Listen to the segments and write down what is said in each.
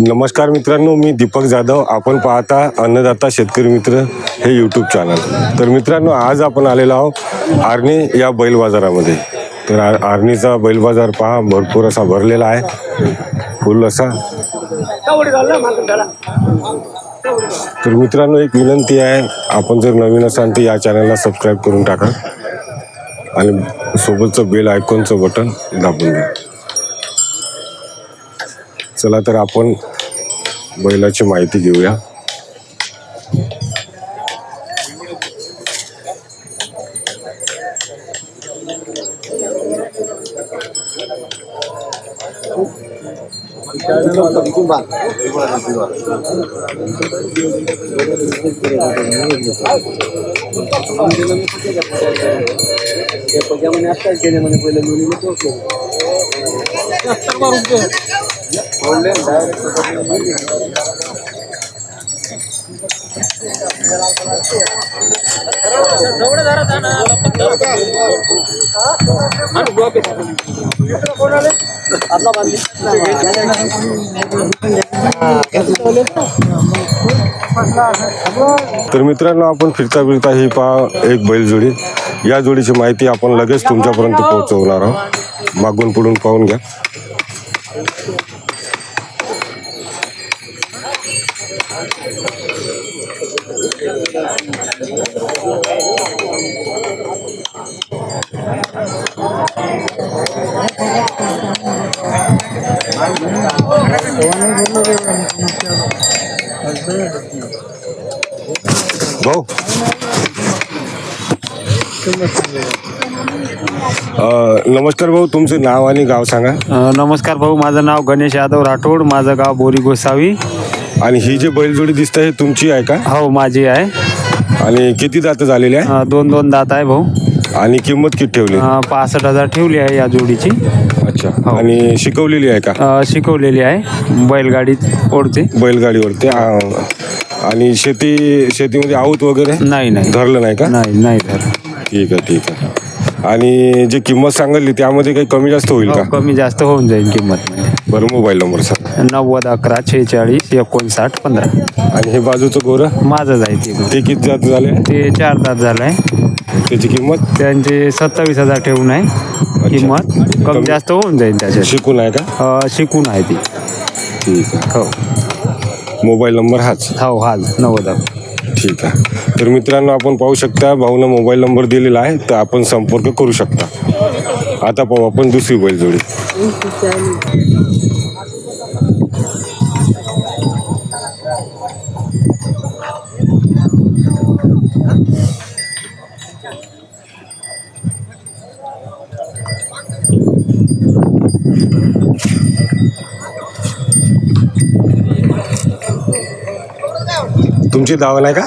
नमस्कार मित्रांनो मी दीपक जाधव. आपण पाहता अन्नदाता शेतकरी मित्र हे यूट्यूब चॅनल तर मित्रांनो आज आपण आलेलो आहोत आर्णी या बैल बाजारामध्ये. तर आ- आर्णीचा बैल बाजार पहा भरपूर असा भरलेला आहे. फुल असा. तर मित्रांनो एक विनंती आहे आपण जर नवीन असाल तर या चॅनलला सबस्क्राईब करून टाका. आणि सोबतचं बेल आयकॉनचं बटन दाबून द्या चला तर आपण बैलाची माहिती घेऊया. तर मित्रांनो आपण फिरता फिरता ही पहा एक बैलजोडी. या जोडीची माहिती आपण लगेच तुमच्यापर्यंत पोहोचवणार आहोत. मागून पुढून पाहून घ्या. भाऊ नमस्कार भाऊ तुमचे नाव आणि गाव सांगा. अ, नमस्कार भाऊ माझं नाव गणेश यादव राठोड माझं गाव बोरी गोसावी. आणि ही जी बैलजोडी दिसते ही तुमची आहे का? हो माझी आहे. आणि किती दात झालेली आहे? अ, दोन दोन दात आहे भाऊ. आणि किंमत किती ठेवली? अ, पासष्ट हजार ठेवली आहे या जोडीची. अच्छा. आणि शिकवलेली आहे का? अ, शिकवलेली आहे. बैलगाडी ओढते. बैलगाडीवरती आ, आणि शेती शेतीमध्ये आऊत वगैरे नाही नाही. धरलं नाही का? नाही नाही तर ठीक आहे ठीक आहे. आणि जी किंमत सांगितली त्यामध्ये काही कमी जास्त होईल का? कमी जास्त होऊन जाईल किंमत. मध्ये बरं मोबाईल नंबर सांग. नव्वद अकरा छेचाळीस एकोणसाठ पंधरा. आणि हे बाजूचं गोरं? माझंच आहे ते ते किती जात झाले ते चार तास झालं आहे त्याची किंमत? त्यांचे सत्तावीस हजार ठेवून आहे. किंमत कमी जास्त होऊन जाईल त्याच्यात. शिकून आहे का? अ, शिकून आहे ती. ठीक आहे. हो. मोबाईल नंबर हाच? हो हा नव्वद अकरा ठीक आहे. तर मित्रांनो आपण पाहू शकता भाऊनं मोबाईल नंबर दिलेला आहे तर आपण संपर्क करू शकता. आता पाहू आपण दुसरी बैलजोडी तुमची दावा नाही का?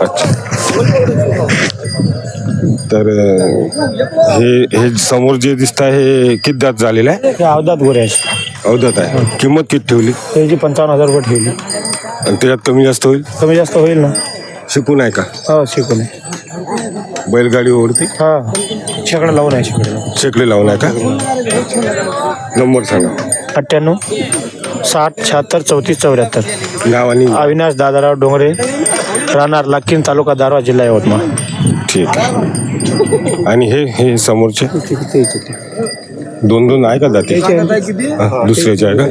अच्छा. तर हे हे समोर जे दिसत आहे हे किती दात झालेलं आहे? ते अवधात गोरे आहेत. अवधत आहे. किंमत किती ठेवली? त्याची पंचावन्न हजार रुपये ठेवली. आणि त्याच्यात कमी जास्त होईल? कमी जास्त होईल ना. शिकून आहे का? हो शिकून बैलगाडी ओढते हा. शेकडं लावून आहे शेकडं. शेकडे लावून आहे का? नंबर सांगा. अठ्ठ्याण्णव साठ शहात्तर चौतीस चौऱ्याहत्तर. नाव आणि अविनाश दादाराव डोंगरे राहणार लाकीन तालुका दारवा जिल्हा यवतमाळ. ठीक आहे. आणि हे हे समोरचे? दोन दोन आहे का दाते? हा, दुसऱ्याचे आहे का?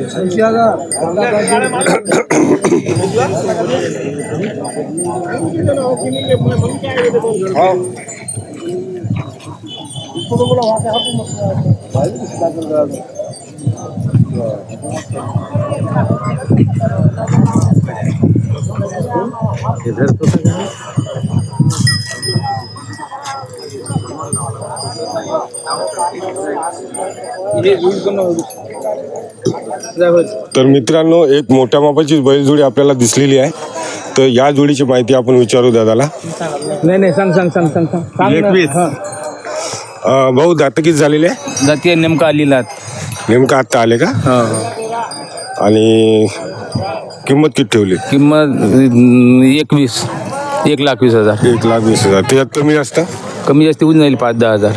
तर मित्रांनो एक मोठ्या मापाची बैलजोडी आपल्याला दिसलेली आहे. तर या जोडीची माहिती आपण विचारू दादाला. नाही नाही सांग सांग सांग सांग सांग. सांग ना. हा. अं, भाऊ दात किती झालेले आहे? जातीय नेमका आलेला नेमकं आत्ता आले का? आणि किंमत किती ठेवली? किंमत अं, एकवीस. एक लाख वीस हजार. एक लाख वीस हजार. त्याच्यात कमी जास्त? कमी जास्त होऊन जाईल पाच दहा हजार.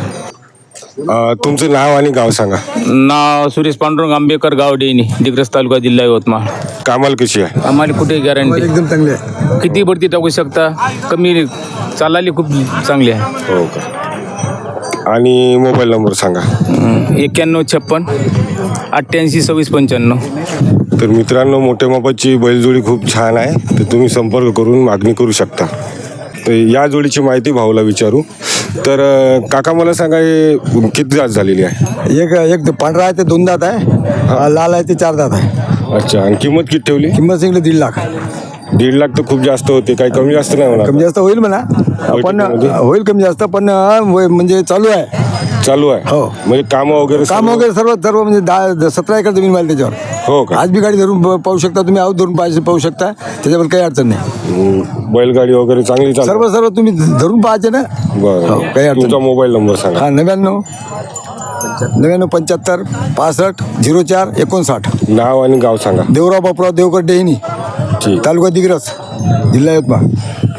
अ, तुमचं नाव आणि गाव सांगा. नाव सुरेश पांडुरंग आंबेकर गाव डेनी दिग्रस तालुका जिल्हा यवतमाळ. कामाला कशी आहे? आम्हाला कुठे गॅरंटी एकदम चांगले आहे. किती भरती टाकू शकता? कमी चालाली खूप चांगली आहे. हो का? आणि मोबाईल नंबर सांगा. हं, एक्क्याण्णव छप्पन अठ्ठ्याऐंशी सव्वीस पंच्याण्णव. तर मित्रांनो मोठ्या मापाची बैलजोडी खूप छान आहे. तर तुम्ही संपर्क करून मागणी करू शकता. तर या जोडीची माहिती भाऊला विचारू. तर काका मला सांगा हे किती जात झालेली आहे? एक एक पांढरा आहे ते दोन दात आहे. लाल आहे ते चार दात आहे. अच्छा आणि किंमत किती ठेवली? किंमत सांगितली दीड लाख. दीड लाख तर खूप जास्त होते. काही कमी जास्त नाही होणार. कमी जास्त होईल म्हणा. पण? होईल कमी जास्त पण म्हणजे चालू आहे. चालू आहे. हो. म्हणजे कामं वगैरे काम सर्व- वगैरे सर्व सर्व म्हणजे दहा सतरा एकर जमीन माल त्याच्यावर. हो का? आज बी गाडी धरून प- पाहू शकता तुम्ही आऊत धरून पाहिजे पाहू शकता. त्याच्यावर काही अडचण नाही. हम्म, बैलगाडी वगैरे चांगली चालू सर्व सर्व तुम्ही धरून पाहायचे ना? हो, काही अडचण तुमचा मोबाईल नंबर सांगा. हा नव्याण्णव नव्याण्णव पंच्याहत्तर पासष्ट झिरो चार एकोणसाठ. नाव आणि गाव सांगा. देवराव बापराव देवकर डेहनी ठीक. तालुका दिग्रस जिल्हा यवतमाळ.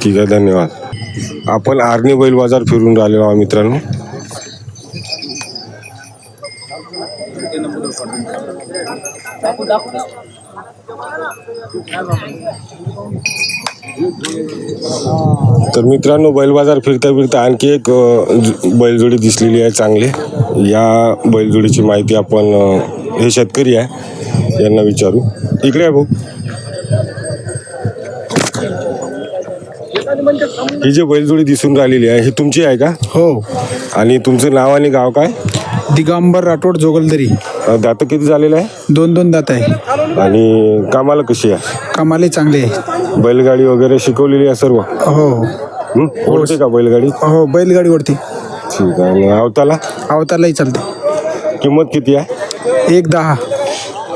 ठीक आहे धन्यवाद. आपण आर्णी बैल बाजार फिरून राहिलेलो आहोत मित्रांनो. तर मित्रांनो बैल बाजार फिरता फिरता आणखी एक बैलजोडी दिसलेली आहे चांगली. या बैलजोडीची माहिती आपण हे शेतकरी आहे यांना विचारू. इकडे आहे भाऊ. ही जी बैलजोडी दिसून राहिलेली आहे ही तुमची आहे का? हो. आणि तुमचं नाव आणि गाव काय? दिगंबर राठोड जोगलदरी. दातं किती झालेलं आहे? दोन दोन दात आहे. आणि कामाला कशी आहे? कामाले चांगले आहे. बैलगाडी वगैरे शिकवलेली आहे सर्व? हो. हं? ओढते का बैलगाडी? हो बैलगाडी वरती ठीक आहे. आणि अवताला? अवतारलाही चालते. किंमत किती आहे? एक दहा.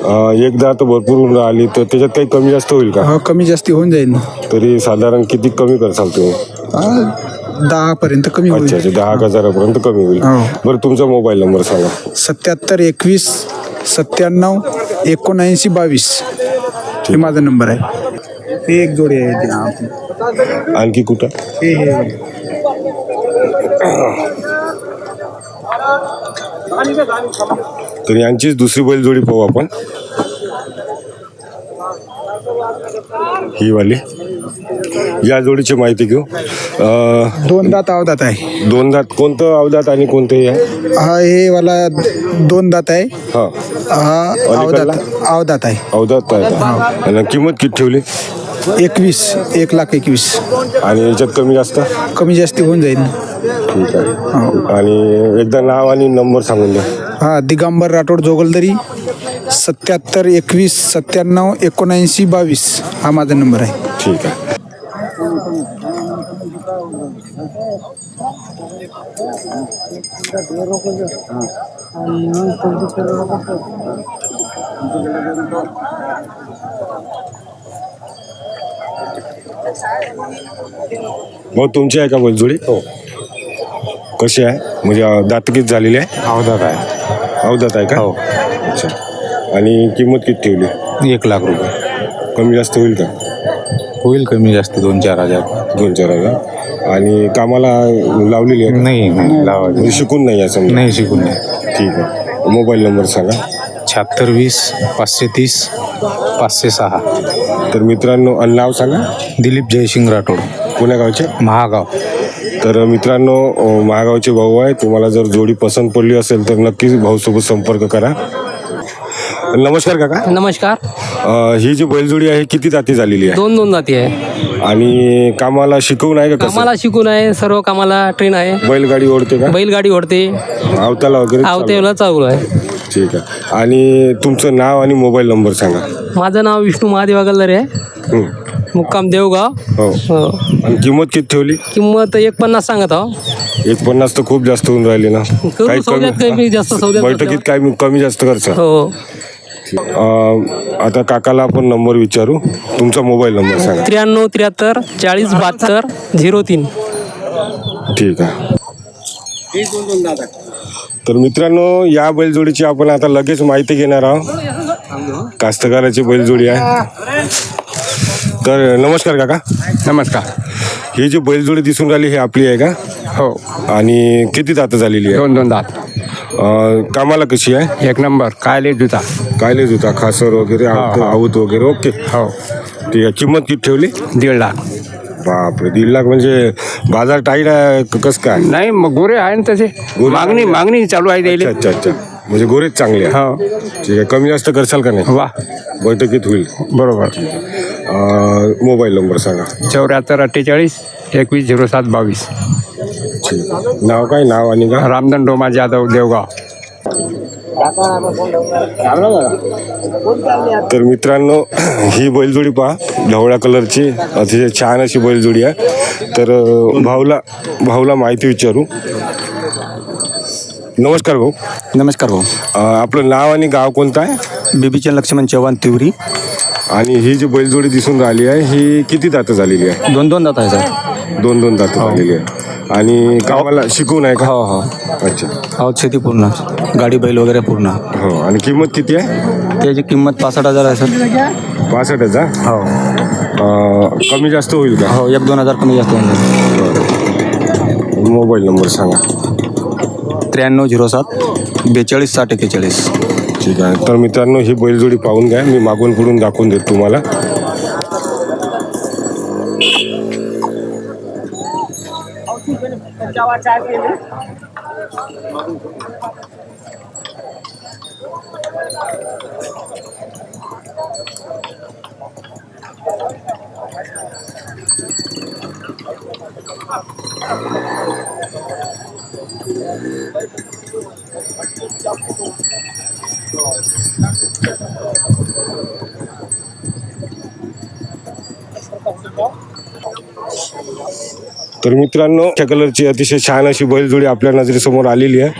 अ, एकदा तर भरपूर होऊन राहिली तर त्याच्यात काही कमी जास्त होईल का? हो कमी जास्ती होऊन जाईल तरी साधारण किती कमी करसाल तुम्ही? दहा पर्यंत कमी अच्छा होईल. अच्छा दहा हजारापर्यंत कमी होईल. हो. बरं तुमचा मोबाईल नंबर सांगा. सत्याहत्तर एकवीस सत्त्याण्णव एकोणऐंशी बावीस. हे माझा नंबर आहे. हे एक जोडी आहे ते आपली. आणखी कुठं? हे हे. तर यांचीच दुसरी बैलजोडी पाहू आपण. ही वाली. या जोडीची माहिती घेऊ. अ, दोन दात अवदात आहे. दोन दात कोणतं अवदात आणि कोणतं हे आहे? हा हे वाला दोन दात आहे. हां. हा अवदात अवदात आहे. अवदात आहे. का आणि किंमत किती ठेवली? एकवीस एक लाख एकवीस. आणि याच्यात कमी जास्त? कमी जास्ती होऊन जाईल. ठीक आहे. आणि एकदा नाव आणि नंबर सांगून द्या. हा दिगंबर राठोड जोगलदरी सत्याहत्तर एकवीस सत्त्याण्णव एकोणऐंशी बावीस. हा माझा नंबर आहे. ठीक आहे. मग तुमची आहे का बैलजोडी हो. कशी आहे? म्हणजे अं, दात किती झालेली आहे? अवधात आहे. अवदात आहे का? हो. अच्छा. आणि किंमत किती ठेवली? एक लाख रुपये. कमी जास्त होईल का? होईल कमी जास्त दोन चार हजार. दोन चार हजार. आणि कामाला लावलेली आहे का? नाही नाही लावा म्हणजे शिकून नाही आहे समजा? नाही शिकून नाही. ठीक आहे. मोबाईल नंबर सांगा. शहात्तर वीस पाचशे तीस पाचशे सहा. तर मित्रांनो आणि नाव सांगा. दिलीप जयसिंग राठोड. पुण्या गावचे? महागाव. तर मित्रांनो महागावचे भाऊ आहे तुम्हाला जर जोडी पसंत पडली असेल तर नक्कीच भाऊसोबत संपर्क करा. नमस्कार काका. नमस्कार. अं, ही जी बैलजोडी आहे किती जाती झालेली आहे? दोन दोन जाती आहे. आणि कामाला शिकवून आहे का कसं? कामाला शिकून आहे सर्व कामाला ट्रेन आहे. बैलगाडी ओढते का? बैलगाडी ओढते. आवताला वगैरे चालू. आवतेला चालू आहे. ठीक आहे. आणि तुमचं नाव आणि मोबाईल नंबर सांगा. माझं नाव विष्णू महादेव अगलदरे आहे. हं. मुक्काम देवगाव. हो. हो. आणि किंमत किती ठेवली? किंमत एक पन्नास सांगत आहो. एक पन्नास तर खूप जास्त होऊन राहिली ना. करू सौद्यात कमी जास्त सौद्यात बैठकीत काय कमी जास्त करचा हो. आता काकाला आपण नंबर विचारू. तुमचा मोबाईल नंबर सांगा. त्र्याण्णव त्र्याहत्तर चाळीस बहात्तर झिरो तीन. ठीक आहे. तर मित्रांनो या बैलजोडीची आपण आता लगेच माहिती घेणार आहोत. कास्तकाराची बैलजोडी आहे. तर नमस्कार काका. नमस्कार. ही जी बैलजोडी दिसून राहिली ही आपली आहे का? हो. आणि किती दात झालेली आहे? दोन दोन दात. अं, कामाला कशी आहे? एक नंबर. काय लेट होता काय लय होता खासर वगैरे आवत आवत वगैरे ओके. हो. ठीक आहे. किंमत किती ठेवली? दीड लाख. बापरे दीड लाख म्हणजे बाजार टाईट आहे क- कसं काय? नाही मग गोरे आहे ना तसे. गोरे मागणी आहे. मागणी चालू आहे अच्छा द्यायला अच्छा अच्छा. म्हणजे गोरेच चांगले आहे. हो. ठीक आहे. कमी जास्त करशाल का नाही? वा. बैठकीत होईल. बरोबर. मोबाईल नंबर सांगा. चौऱ्याहत्तर अठ्ठेचाळीस एकवीस झिरो सात बावीस. ठीक. आहे. नाव काय? नाव आणि का रामधन डोमा जाधव देवगाव. तर मित्रांनो ही बैलजोडी पहा. ढवळ्या कलरची अतिशय छान अशी बैलजोडी आहे. तर भाऊला भाऊला माहिती विचारू. नमस्कार भाऊ. नमस्कार भाऊ. अं, आपलं नाव आणि गाव कोणतं आहे? बिबीचंद लक्ष्मण चव्हाण तिवरी. आणि ही जी बैलजोडी दिसून राहिली आहे ही किती दातं झालेली आहे? दोन दोन दात आहे सर. दोन दोन दातं झालेली आहे. आणि कामाला शिकून आहे का? हो हो. अच्छा. आहोत शेती पूर्ण. गाडी बैल वगैरे पूर्ण. हो. आणि किंमत किती आहे? त्याची किंमत पासष्ट हजार आहे सर. पासष्ट हजार? हो. अं, कमी जास्त होईल का? हो एक दोन हजार कमी जास्त होऊन जाईल मोबाईल नंबर सांगा. त्र्याण्णव झिरो सात बेचाळीस साठ एक्केचाळीस. ठीक आहे. तर मित्रांनो ही बैलजोडी पाहून घ्या. मी मागून पुढून दाखवून देतो तुम्हाला. तर मित्रांनो त्या कलरची अतिशय छान अशी बैलजोडी आपल्या नजरेसमोर आलेली आहे.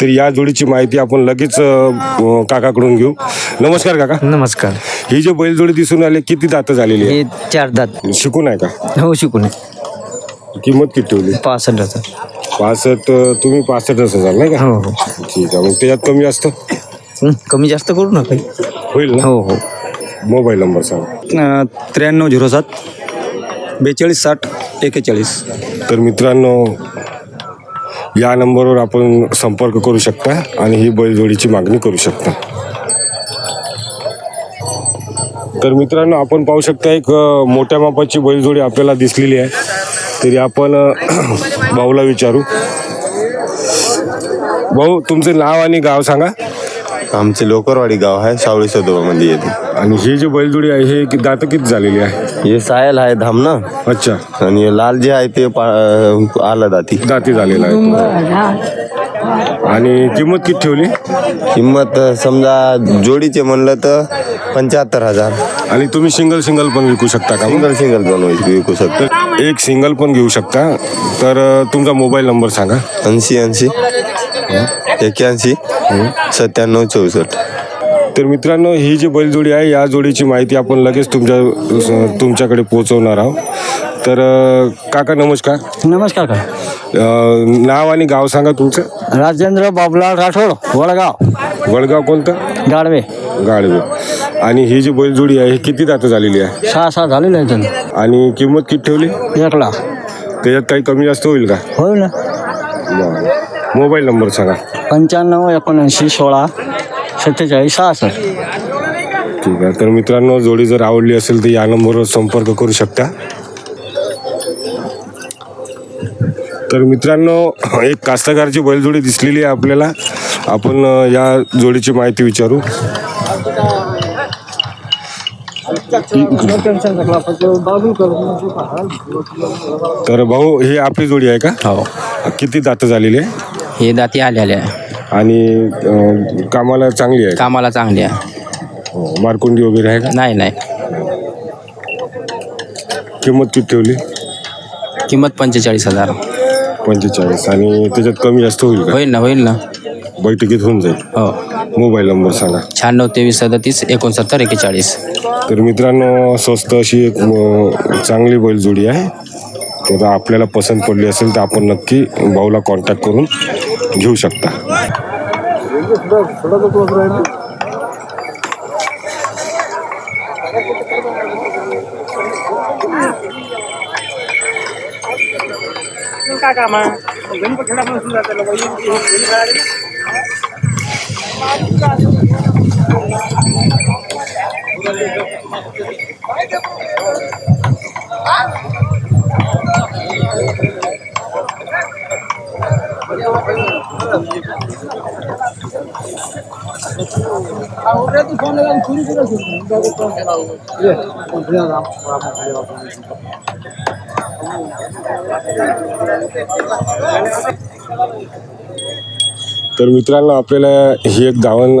तर या जोडीची माहिती आपण लगेच अं, काकाकडून घेऊ. नमस्कार काका. नमस्कार. ही जी बैलजोडी दिसून आली किती दातं झालेली हे चार दात. आहे शिकून आहे का? हो शिकून किंमत किती ठेवली? पासष्ट हजार. पासष्ट तुम्ही पासष्टच हजार नाही का? हो हो. ठीक आहे मग त्याच्यात कमी जास्त? हं, कमी जास्त करू नका. होईल ना? हो हो. मोबाईल नंबर सांगा. त्र्याण्णव झिरो सात. बेचाळीस साठ एक्केचाळीस तर मित्रांनो या नंबरवर आपण संपर्क करू शकता आणि ही बैलजोडीची मागणी करू शकता. तर मित्रांनो आपण पाहू शकता एक मोठ्या मापाची बैलजोडी आपल्याला दिसलेली आहे. तरी आपण भाऊला विचारू. भाऊ तुमचं नाव आणि गाव सांगा. आमचे लोकरवाडी गाव आहे सावळी सदोबामध्ये येते. आणि ही जी बैलजोडी आहे हे कि- दातं किती झालेली आहे? हे सायल आहे धामना अच्छा. आणि हे लाल जे आहे ते पा- आला दाती. दाती झालेला आहे. तो. आणि किंमत किती ठेवली? किंमत समजा जोडीचे म्हणलं तर पंच्याहत्तर हजार. आणि तुम्ही सिंगल सिंगल पण विकू शकता का? सिंगल सिंगल पण विकू विकू शकतो. तर एक सिंगल पण घेऊ शकता. तर अ, तुमचा मोबाईल नंबर सांगा. ऐंशी ऐंशी. एक्क्याऐंशी. सत्त्याण्णव चौसष्ट. तर मित्रांनो ही जी बैलजोडी आहे या जोडीची माहिती आपण लगेच तुमच्या तुमच्याकडे पोहोचवणार आहोत. तर काका नमस्कार. नमस्कार का अ, नाव आणि गाव सांगा तुमचं. राजेंद्र बाबुलाल राठोड वडगाव. वडगाव कोणतं? गाडवे. गाडवे. आणि ही जी बैलजोडी आहे ही किती दातं झालेली आहे? सहा सहा झालेले आहे त्यांना. आणि किंमत किती ठेवली? एक लाख. त्याच्यात काही कमी जास्त होईल का? होईल ना. बरं. मोबाईल नंबर सांगा. पंच्याण्णव एकोणऐंशी सोळा सत्तेचाळीस सहासष्ट. ठीक आहे. तर मित्रांनो जोडी जर आवडली असेल तर या नंबरवर संपर्क करू शकता. तर मित्रांनो एक कास्तकारची बैलजोडी दिसलेली आहे आपल्याला. आपण या जोडीची माहिती विचारू. तर भाऊ ही आपली जोडी आहे का? हो. किती दातं झालेली आहे? हे दाती आलेले आहे. आणि अ, कामाला चांगली आहे? कामाला चांगली आहे. हो, मारकुंडी वगैरे आहे का? नाही नाही. किंमत किती ठेवली? किंमत पंचेचाळीस हजार. पंचेचाळीस. आणि त्याच्यात कमी जास्त होईल का? होईल ना होईल ना. बैठकीत होऊन जाईल. हो. मोबाईल नंबर सांगा. शहाण्णव तेवीस सदतीस एकोणसत्तर एक्केचाळीस. तर मित्रांनो स्वस्त अशी एक अ, चांगली बैलजोडी आहे. तर आपल्याला पसंत पडली असेल तर आपण नक्की भाऊला कॉन्टॅक्ट करून घेऊ शकता. तर मित्रांनो आपल्याला ही एक दावण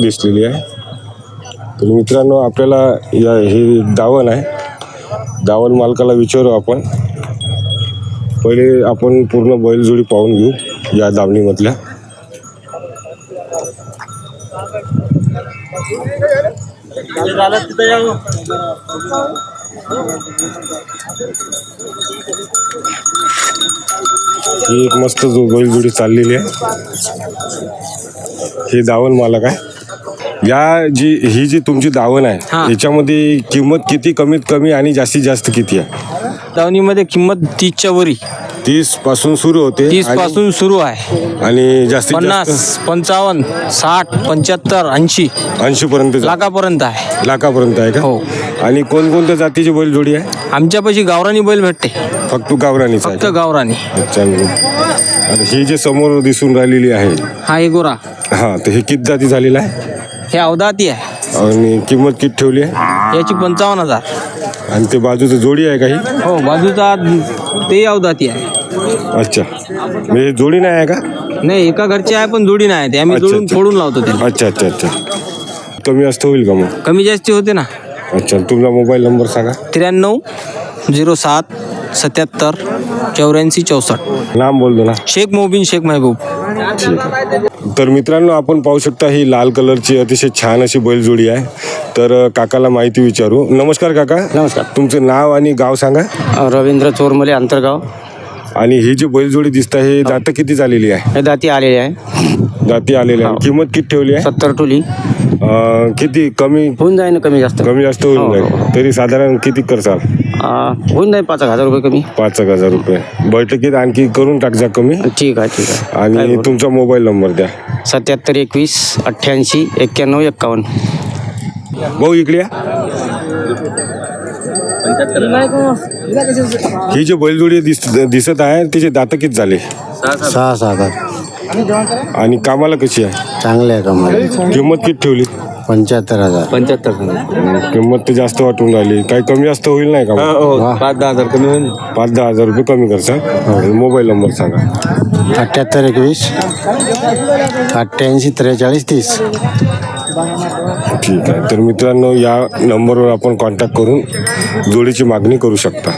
दिसलेली आहे. तर मित्रांनो आपल्याला या हे दावण आहे. दावण मालकाला विचारू आपण. पहिले आपण पूर्ण बैलजोडी पाहून घेऊ या दावणीमधल्या ही एक मस्त जो बैलजोडी चाललेली आहे. हे दावण मालक आहे. या जी ही जी तुमची दावण आहे याच्यामध्ये किंमत किती कमीत कमी आणि जास्तीत जास्त किती आहे? दावणीमध्ये किंमत तीसच्या वरी. तीसपासून सुरू होते तीस आणि- पासून सुरू आहे. आणि जास्तीत पन्नास जास्त पंचावन्न साठ पंच्याहत्तर ऐंशी ऐंशी पर्यंत लाखापर्यंत आहे. लाखापर्यंत आहे का? हो. आणि कोणकोणत्या जातीची बैलजोडी आहे? आमच्यापाशी गावरानी बैल भेटते. फक्त गावरानीच आहे फक्त का? गावरानी. अच्छा आता ही जे समोर दिसून राहिलेली आहे हा एक गोरा. हा तर हे किती जाती झालेला आहे? हे अवधाती आहे. आणि किंमत किती ठेवली आहे? याची पंचावन्न हजार. आणि ते बाजूचं जोडी आहे काही? हो बाजूचा ते अवधाती आहे. अच्छा. म्हणजे जोडी नाही आहे का? नाही एका घरचे आहे पण जोडी नाही ते आम्ही अच्छा, जोडून अच्छा. फोडून लावतो त्याला. अच्छा अच्छा अच्छा. कमी जास्त होईल का मग? कमी जास्ती होते ना. अच्छा तुमचा मोबाईल नंबर सांगा. त्र्याण्णव झिरो सात सत्याहत्तर चौऱ्याऐंशी चौसष्ट. नाम बोलतो ना शेख मोबिन शेख महबूब. तर मित्रांनो आपण पाहू शकता ही लाल कलरची अतिशय छान अशी बैलजोडी आहे. तर काकाला माहिती विचारू. नमस्कार काका. नमस्कार. तुमचं नाव आणि गाव सांगा. रवींद्र चोरमले अंतर्गाव. आणि ही जी बैलजोडी दिसत आहे ही दात किती झालेली आहे? हे दाती आलेले आहे. दाती आलेली आहे. किंमत किती ठेवली आहे? सत्तर टोली. अ, किती? कमी? होऊन जाईल ना कमी जास्त. कमी जास्त हो, होऊन जाईल. तरी साधारण किती करसाल? आ, होऊन जाईल पाच हजार रुपये कमी. पाच एक हजार रुपये. बैठकीत आणखी करून टाक जा कमी? ठीक आहे ठीक आहे. आणि तुमचा मोबाईल नंबर द्या. सत्याहत्तर एकवीस अठ्ठ्याऐंशी एक्क्याण्णव एक्कावन्न. भाऊ इकडे या. ही जी बैलजोडी दिस दिसत आहे तिचे दात किती झाले? सहा सहा आणि कामाला कशी आहे? चांगले आहे कमाल. किंमत किती ठेवली? पंच्याहत्तर हजार. पंच्याहत्तर किंमत तर जास्त वाटून राहिली. काही कमी जास्त होईल नाही का? मग? पाच दहा हजार कमी होईल. पाच दहा हजार रुपये कमी करसाल मोबाईल नंबर सांगा. अठ्ठ्याहत्तर एकवीस. अठ्ठ्याऐंशी त्रेचाळीस तीस. ठीक आहे. तर मित्रांनो या नंबरवर आपण कॉन्टॅक्ट करून जोडीची मागणी करू शकता.